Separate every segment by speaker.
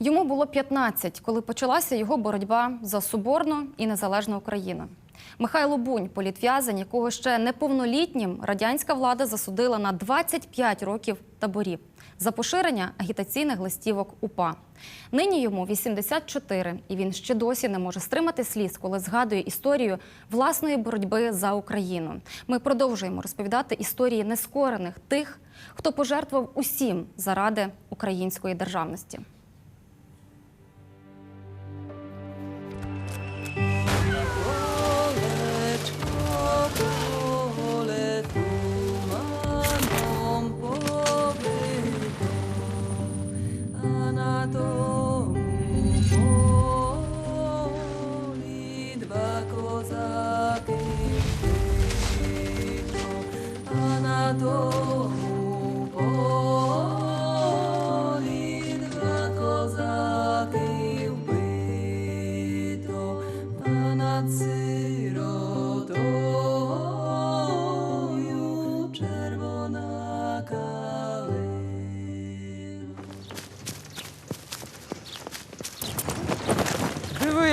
Speaker 1: Йому було 15, коли почалася його боротьба за соборну і незалежну Україну. Михайло Бунь, політв'язень, якого ще неповнолітнім радянська влада засудила на 25 років таборів за поширення агітаційних листівок УПА. Нині йому 84, і він ще досі не може стримати сліз, коли згадує історію власної боротьби за Україну. Ми продовжуємо розповідати історії нескорених тих, хто пожертвував усім заради української державності.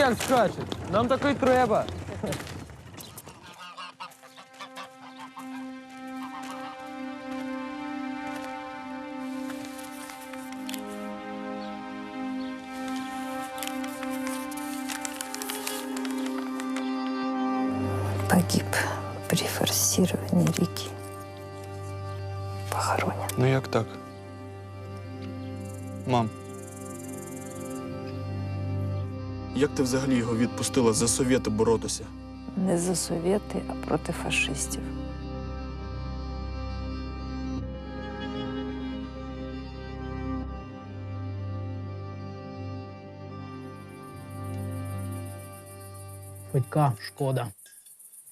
Speaker 2: Як скаче. Нам такий треба.
Speaker 3: погиб при форсировании реки. Похоронен.
Speaker 4: Ну як так? Мам. Як ти взагалі його відпустила за совєти боротися?
Speaker 3: Не за совєти, а проти фашистів.
Speaker 5: Федька шкода.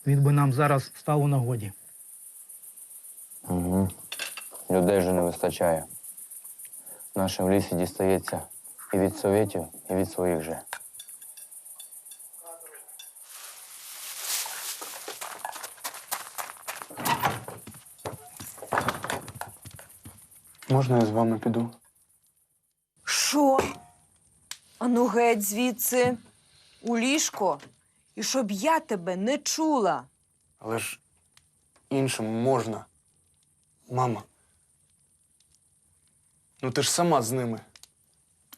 Speaker 5: Він би нам зараз став у нагоді.
Speaker 6: Угу. Людей же не вистачає. Нашим в лісі дістається і від совєтів, і від своїх же.
Speaker 4: Можна я з вами піду?
Speaker 7: Що? Ану геть звідси, у ліжко, і щоб я тебе не чула.
Speaker 4: Але ж іншим можна. Мама. Ну ти ж сама з ними.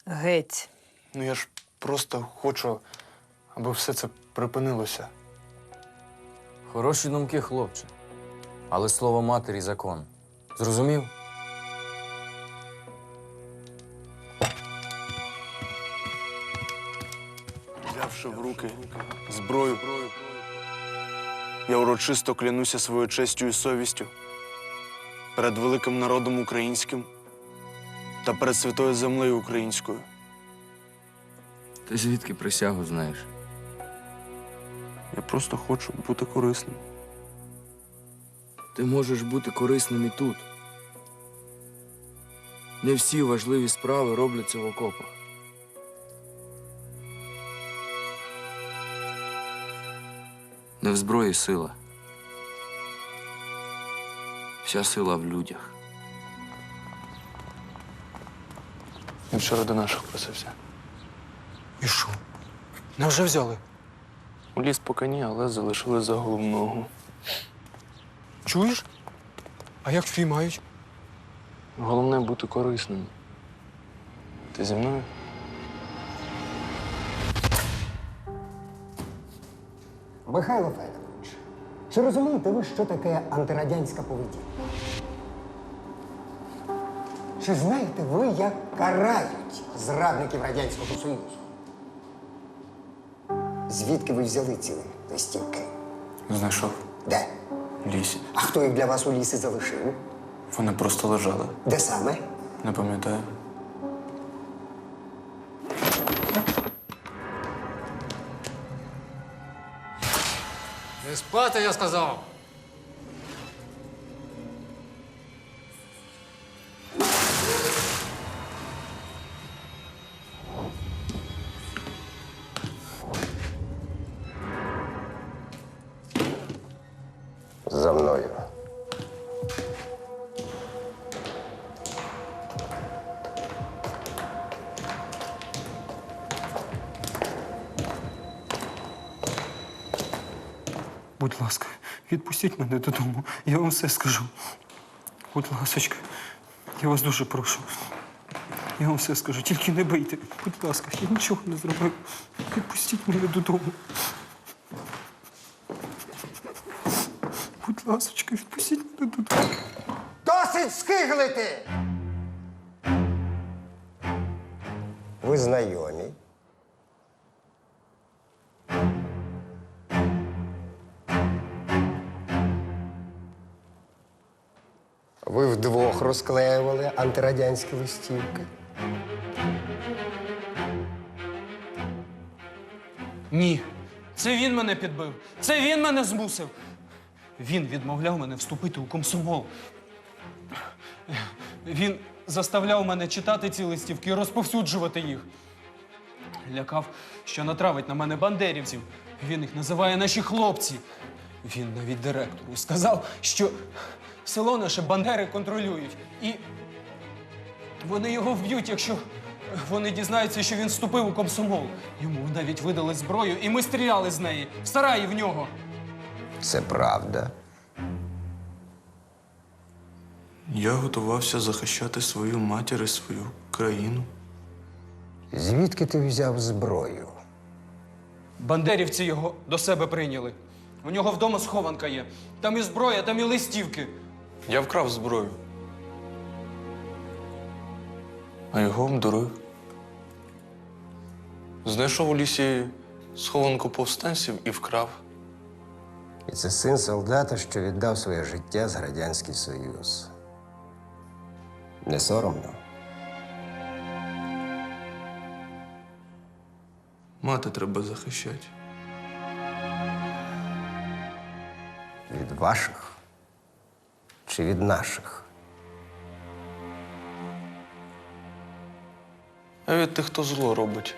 Speaker 7: Геть.
Speaker 4: Ну я ж просто хочу, аби все це припинилося.
Speaker 8: Хороші думки, хлопче. Але слово матері закон. Зрозумів?
Speaker 4: Взявши в руки зброю, я урочисто клянуся своєю честю і совістю перед великим народом українським та перед святою землею українською.
Speaker 8: Ти звідки присягу знаєш?
Speaker 4: Я просто хочу бути корисним.
Speaker 8: Ти можеш бути корисним і тут. Не всі важливі справи робляться в окопах. Не в зброї сила. Вся сила в людях.
Speaker 4: Він вчора до наших просився.
Speaker 2: І що? Невже взяли?
Speaker 4: У ліс по коні, але залишили за головного.
Speaker 2: Чуєш? А як впіймають?
Speaker 4: Головне бути корисним. Ти зі мною?
Speaker 9: Михайло Федорович, чи розумієте ви, що таке антирадянська поведінка? Чи знаєте ви, як карають зрадників Радянського Союзу? Звідки ви взяли ці листівки?
Speaker 4: Знайшов
Speaker 9: Де?
Speaker 4: в лісі.
Speaker 9: А хто їх для вас у лісі залишив?
Speaker 4: Вони просто лежали.
Speaker 9: Де саме?
Speaker 4: Не пам'ятаю.
Speaker 2: Спати, я сказав. Будь ласка, відпустіть мене додому. Я вам все скажу. Будь ласочка, я вас дуже прошу. Я вам все скажу, тільки не бийте. Будь ласка, я нічого не зробив. Відпустіть мене додому. Будь ласочка, відпустіть мене додому.
Speaker 9: Досить скиглити! Ви знайомі? Ви вдвох розклеювали антирадянські листівки.
Speaker 2: Ні, це він мене підбив. Це він мене змусив. Він відмовляв мене вступити у комсомол. Він заставляв мене читати ці листівки і розповсюджувати їх. Лякав, що натравить на мене бандерівців. Він їх називає наші хлопці. Він навіть директору сказав, що село наше бандери контролюють. І вони його вб'ють, якщо вони дізнаються, що він вступив у комсомол. Йому навіть видали зброю, і ми стріляли з неї в сараї в нього.
Speaker 9: Це правда.
Speaker 4: Я готувався захищати свою матір і свою країну.
Speaker 9: Звідки ти взяв зброю?
Speaker 2: Бандерівці його до себе прийняли. У нього вдома схованка є. Там і зброя, там і листівки.
Speaker 4: Я вкрав зброю. А його обдурив. Знайшов у лісі схованку повстанців і вкрав.
Speaker 9: І це син солдата, що віддав своє життя за Радянський Союз. Не соромно.
Speaker 4: Мати треба захищати.
Speaker 9: Ваших чи від наших?
Speaker 4: А від тих, хто зло робить.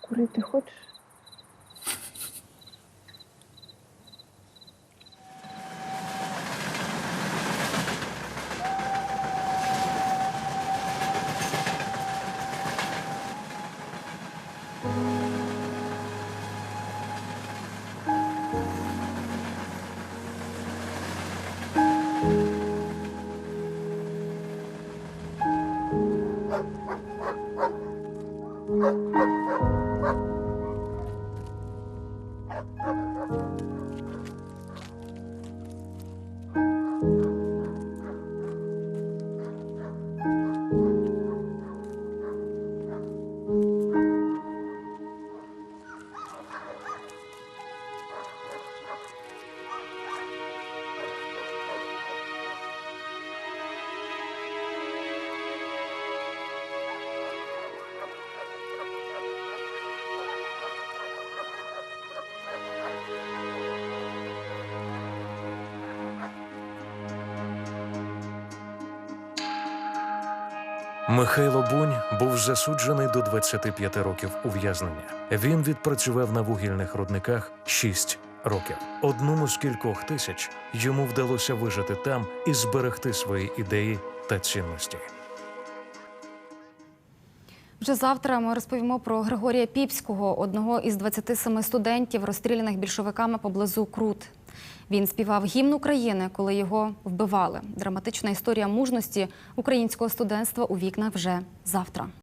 Speaker 3: Курити хочеш? Thank you.
Speaker 10: Михайло Бунь був засуджений до 25 років ув'язнення. Він відпрацював на вугільних рудниках 6 років. Одному з кількох тисяч йому вдалося вижити там і зберегти свої ідеї та цінності.
Speaker 1: Вже завтра ми розповімо про Григорія Піпського, одного із 27 студентів, розстріляних більшовиками поблизу Крут. Він співав гімн України, коли його вбивали. Драматична історія мужності українського студентства у вікнах вже завтра.